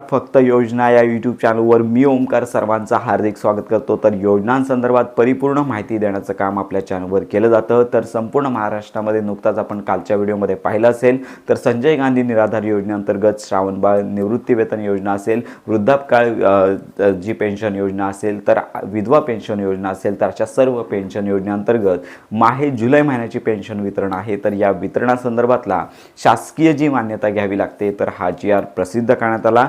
फक्त योजना या यूट्यूब चॅनलवर मी ओमकार सर्वांचं हार्दिक स्वागत करतो. तर योजनांसंदर्भात परिपूर्ण माहिती देण्याचं काम आपल्या चॅनलवर केलं जातं. तर संपूर्ण महाराष्ट्रामध्ये नुकताच आपण कालच्या व्हिडिओमध्ये पाहिलं असेल. तर संजय गांधी निराधार योजनेअंतर्गत श्रावणबाळ निवृत्तीवेतन योजना असेल वृद्धापकाळ जी पेन्शन योजना असेल तर विधवा पेन्शन योजना असेल तर अशा सर्व पेन्शन योजनेअंतर्गत माहे जुलै महिन्याची पेन्शन वितरण आहे. तर या वितरणासंदर्भातला शासकीय जी मान्यता घ्यावी लागते तर हा जी आर प्रसिद्ध करण्यात आला.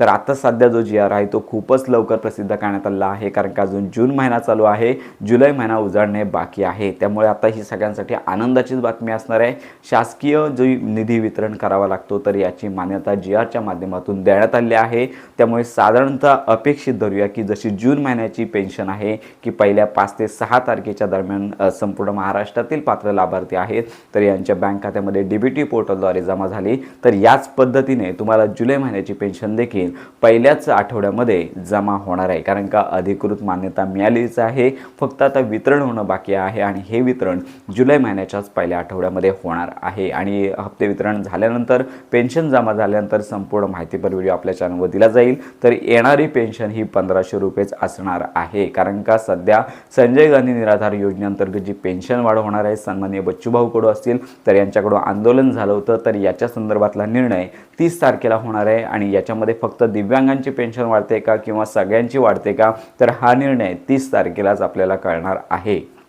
तर आता सध्या जो जी आर आहे तो खूपच लवकर प्रसिद्ध करण्यात आलेला आहे कारण का अजून जून महिना चालू आहे जुलै महिना उजाडणे बाकी आहे. त्यामुळे आता ही सगळ्यांसाठी आनंदाचीच बातमी असणार आहे. शासकीय जो निधी वितरण करावा लागतो तर याची मान्यता जी आरच्या माध्यमातून देण्यात आली आहे. त्यामुळे साधारणतः अपेक्षित धरूया की जशी जून महिन्याची पेन्शन आहे की पहिल्या पाच ते सहा तारखेच्या दरम्यान संपूर्ण महाराष्ट्रातील पात्र लाभार्थी आहेत तर यांच्या बँक खात्यामध्ये डीबीटी पोर्टलद्वारे जमा झाली. तर याच पद्धतीने तुम्हाला जुलै महिन्याची पेन्शन देखील पहिल्याच आठवड्यामध्ये जमा होणार आहे. कारण का अधिकृत मान्यता मिळालीच आहे. फक्त आता वितरण होणं बाकी आहे आणि हे वितरण जुलै महिन्याच्याच पहिल्या आठवड्यामध्ये होणार आहे. आणि हप्ते वितरण झाल्यानंतर पेन्शन जमा झाल्यानंतर संपूर्ण माहितीपर व्हिडिओ आपल्या चॅनलवर दिला जाईल. तर येणारी पेन्शन ही पंधराशे रुपयेच असणार आहे. कारण का सध्या संजय गांधी निराधार योजनेअंतर्गत जी पेन्शन वाढ होणार आहे सन्मान्य बच्चूभाऊ कडू असतील तर यांच्याकडून आंदोलन झालं होतं. तर याच्या संदर्भातला निर्णय तीस तारखेला होणार आहे आणि याच्यामध्ये फक्त दिव्यांगांची पेन्शन वाढते का किंवा सगळ्यांची वाढते का? तर हा निर्णय तीस तारखेलाच आपल्याला कळणार आहे.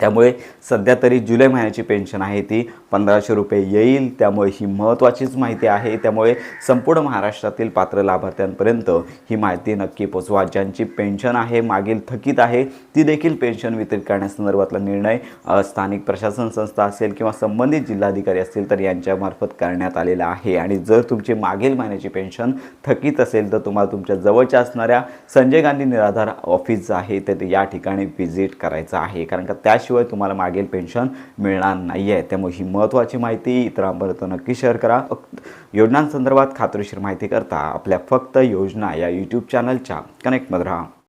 त्यामुळे सध्या तरी जुलै महिन्याची पेन्शन आहे ती पंधराशे रुपये येईल. त्यामुळे ही महत्त्वाचीच माहिती आहे. त्यामुळे संपूर्ण महाराष्ट्रातील पात्र लाभार्थ्यांपर्यंत ही माहिती नक्की पोचवा. ज्यांची पेन्शन आहे मागील थकीत आहे ती देखील पेन्शन वितरित करण्यासंदर्भातला निर्णय स्थानिक प्रशासन संस्था असेल किंवा संबंधित जिल्हाधिकारी असतील तर यांच्यामार्फत करण्यात आलेला आहे. आणि जर तुमची मागील महिन्याची पेन्शन थकीत असेल तर तुम्हाला तुमच्या जवळच्या असणाऱ्या संजय गांधी निराधार ऑफिस आहे तर या ठिकाणी व्हिजिट करायचं आहे. कारण का त्याशिवाय तुम्हाला मागील पेन्शन मिळणार नाही आहे त्यामुळे ही महत्त्वाची माहिती इतरांपर्यंत नक्की शेअर करा. फक्त योजनांसंदर्भात खात्रीशीर माहिती करता आपल्या फक्त योजना या यूट्यूब चॅनलच्या कनेक्टमध्ये राहा.